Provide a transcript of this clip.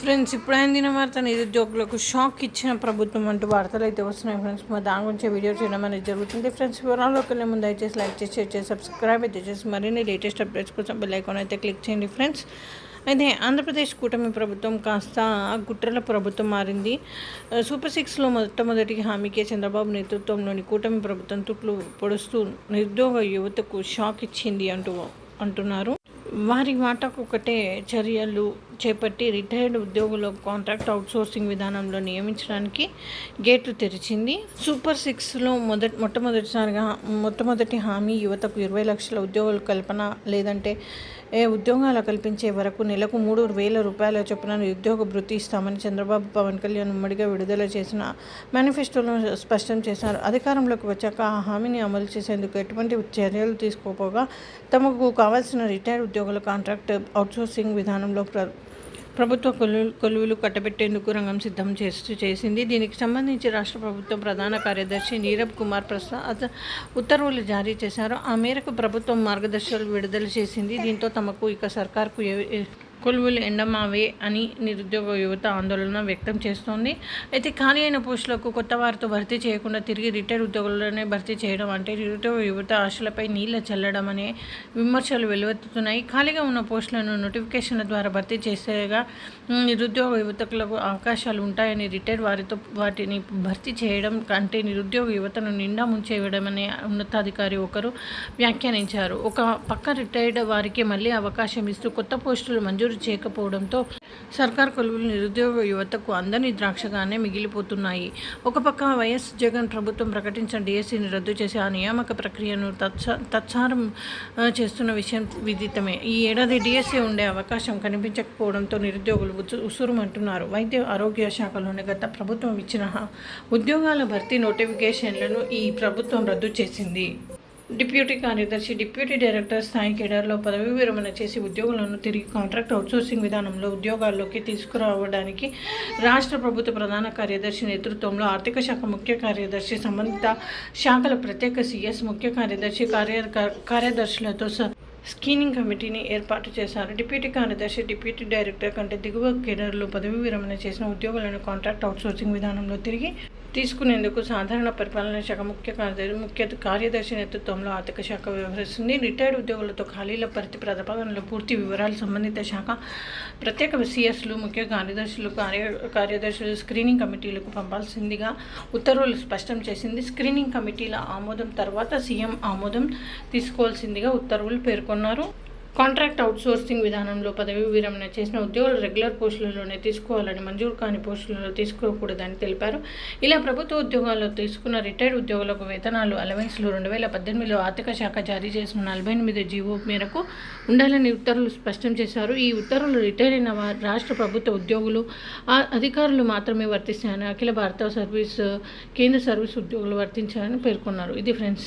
Friends ఇప్పుడు అందిన వార్త నిరుద్యోగులకు షాక్ ఇచ్చిన ప్రభుత్వం అంటూ వార్తలు అయితే వస్తున్నాయి ఫ్రెండ్స్. మరి దాని గురించి వీడియో చేయడం అనేది జరుగుతుంది. ఫ్రెండ్స్ వివరాల్లోకి వెళ్ళే ముందు దయచేసి లైక్ చేసి షేర్ చేసి సబ్స్క్రైబ్ అయితే చేసి మరిన్ని లేటెస్ట్ అప్డేట్స్ కోసం బెల్ ఐకాన్ అయితే క్లిక్ చేయండి ఫ్రెండ్స్. అయితే ఆంధ్రప్రదేశ్ కూటమి ప్రభుత్వం కాస్త గుట్రల ప్రభుత్వం మారింది. సూపర్ సిక్స్లో మొట్టమొదటి హామీకే చంద్రబాబు నేతృత్వంలోని కూటమి ప్రభుత్వం తుట్లు పొడుస్తూ నిరుద్యోగ యువతకు షాక్ ఇచ్చింది అంటూ అంటున్నారు. వారి వాటాకు ఒకటే చర్యలు చేపట్టి రిటైర్డ్ ఉద్యోగులు కాంట్రాక్ట్ అవుట్సోర్సింగ్ విధానంలో నియమించడానికి గేట్లు తెరిచింది. సూపర్ సిక్స్లో మొదటి మొట్టమొదటిసారిగా మొట్టమొదటి హామీ యువతకు ఇరవై లక్షల ఉద్యోగుల కల్పన లేదంటే ఏ ఉద్యోగాలు కల్పించే వరకు నెలకు మూడు వేల రూపాయల చొప్పున ఉద్యోగ భృతి ఇస్తామని చంద్రబాబు పవన్ కళ్యాణ్ ఉమ్మడిగా విడుదల చేసిన మేనిఫెస్టోలో స్పష్టం చేశారు. అధికారంలోకి వచ్చాక ఆ హామీని అమలు చేసేందుకు ఎటువంటి చర్యలు తీసుకోపోగా తమకు కావాల్సిన రిటైర్డ్ ఉద్యోగుల కాంట్రాక్ట్ అవుట్సోర్సింగ్ విధానంలో ప్ర ప్రభుత్వ కొలు కొలువులు కట్టబెట్టేందుకు రంగం సిద్ధం చేస్తూ చేసింది. దీనికి సంబంధించి రాష్ట్ర ప్రభుత్వం ప్రధాన కార్యదర్శి నీరబ్ కుమార్ ప్రసాద్ ఉత్తర్వులు జారీ చేశారు. ఆ మేరకు ప్రభుత్వం మార్గదర్శకాలు విడుదల చేసింది. దీంతో తమకు ఇక సర్కార్కు కొలువులు ఎండమావే అని నిరుద్యోగ యువత ఆందోళన వ్యక్తం చేస్తోంది. అయితే ఖాళీ అయిన పోస్టులకు కొత్త వారితో భర్తీ చేయకుండా తిరిగి రిటైర్ ఉద్యోగులనే భర్తీ చేయడం అంటే నిరుద్యోగ యువత ఆశలపై నీళ్ళ చల్లడం అనే విమర్శలు వెలువెత్తుతున్నాయి. ఖాళీగా ఉన్న పోస్టులను నోటిఫికేషన్ల ద్వారా భర్తీ చేసేగా నిరుద్యోగ యువతకులకు అవకాశాలు ఉంటాయని రిటైర్ వారితో వాటిని భర్తీ చేయడం కంటే నిరుద్యోగ యువతను నిండా ముంచేయడం అనే ఉన్నతాధికారి ఒకరు వ్యాఖ్యానించారు. ఒక పక్క రిటైర్డ్ వారికి మళ్ళీ అవకాశం ఇస్తూ కొత్త పోస్టులు మంజూరు మంజూరు చేయకపోవడంతో సర్కార్ కొలువులు నిరుద్యోగ యువతకు అందని ద్రాక్షగానే మిగిలిపోతున్నాయి. ఒక పక్క వైఎస్ జగన్ ప్రభుత్వం ప్రకటించిన డిఎస్సిని రద్దు చేసి ఆ నియామక ప్రక్రియను తత్స తత్సారం చేస్తున్న విషయం విదితమే. ఈ ఏడాది డిఎస్సి ఉండే అవకాశం కనిపించకపోవడంతో నిరుద్యోగులు ఉసురుమంటున్నారు. వైద్య ఆరోగ్య శాఖలోని గత ప్రభుత్వం ఇచ్చిన ఉద్యోగాల భర్తీ నోటిఫికేషన్లను ఈ ప్రభుత్వం రద్దు చేసింది. డిప్యూటీ కార్యదర్శి డిప్యూటీ డైరెక్టర్ స్థాయి కేడర్లో పదవి విరమణ చేసి ఉద్యోగులను తిరిగి కాంట్రాక్ట్ అవుట్సోర్సింగ్ విధానంలో ఉద్యోగాల్లోకి తీసుకురావడానికి రాష్ట్ర ప్రభుత్వ ప్రధాన కార్యదర్శి నేతృత్వంలో ఆర్థిక శాఖ ముఖ్య కార్యదర్శి సంబంధిత శాఖల ప్రత్యేక సీఎస్ ముఖ్య కార్యదర్శి కార్య కార్యదర్శులతో స్క్రీనింగ్ కమిటీని ఏర్పాటు చేశారు. డిప్యూటీ కార్యదర్శి డిప్యూటీ డైరెక్టర్ కంటే దిగువ కేడర్లు పదవి విరమణ చేసిన ఉద్యోగులను కాంట్రాక్ట్ అవుట్సోర్సింగ్ విధానంలో తిరిగి తీసుకునేందుకు సాధారణ పరిపాలనా శాఖ ముఖ్య కార్యదర్శి ముఖ్య కార్యదర్శి నేతృత్వంలో ఆర్థిక శాఖ వ్యవహరిస్తుంది. రిటైర్డ్ ఉద్యోగులతో ఖాళీల పరిధి ప్రతిపాదనలో పూర్తి వివరాలు సంబంధిత శాఖ ప్రత్యేక సిఎస్లు ముఖ్య కార్యదర్శులు కార్య కార్యదర్శులు స్క్రీనింగ్ కమిటీలకు పంపాల్సిందిగా ఉత్తర్వులు స్పష్టం చేసింది. స్క్రీనింగ్ కమిటీల ఆమోదం తర్వాత సీఎం ఆమోదం తీసుకోవాల్సిందిగా ఉత్తర్వులు పేర్కొన్నారు. కాంట్రాక్ట్ అవుట్సోర్సింగ్ విధానంలో పదవి విరమణ చేసిన ఉద్యోగులు రెగ్యులర్ పోస్టులలోనే తీసుకోవాలని మంజూరు కాని పోస్టులలో తీసుకోకూడదని తెలిపారు. ఇలా ప్రభుత్వ ఉద్యోగాల్లో తీసుకున్న రిటైర్డ్ ఉద్యోగులకు వేతనాలు అలవెన్స్లు రెండు వేల పద్దెనిమిదిలో ఆర్థిక శాఖ జారీ చేసిన నలభై ఎనిమిది జీవో మేరకు ఉండాలని ఉత్తర్వులు స్పష్టం చేశారు. ఈ ఉత్తర్వులు రిటైర్ అయిన రాష్ట్ర ప్రభుత్వ ఉద్యోగులు అధికారులు మాత్రమే వర్తిస్తాయని అఖిల భారత సర్వీస్ కేంద్ర సర్వీస్ ఉద్యోగులు వర్తించారని పేర్కొన్నారు. ఇది ఫ్రెండ్స్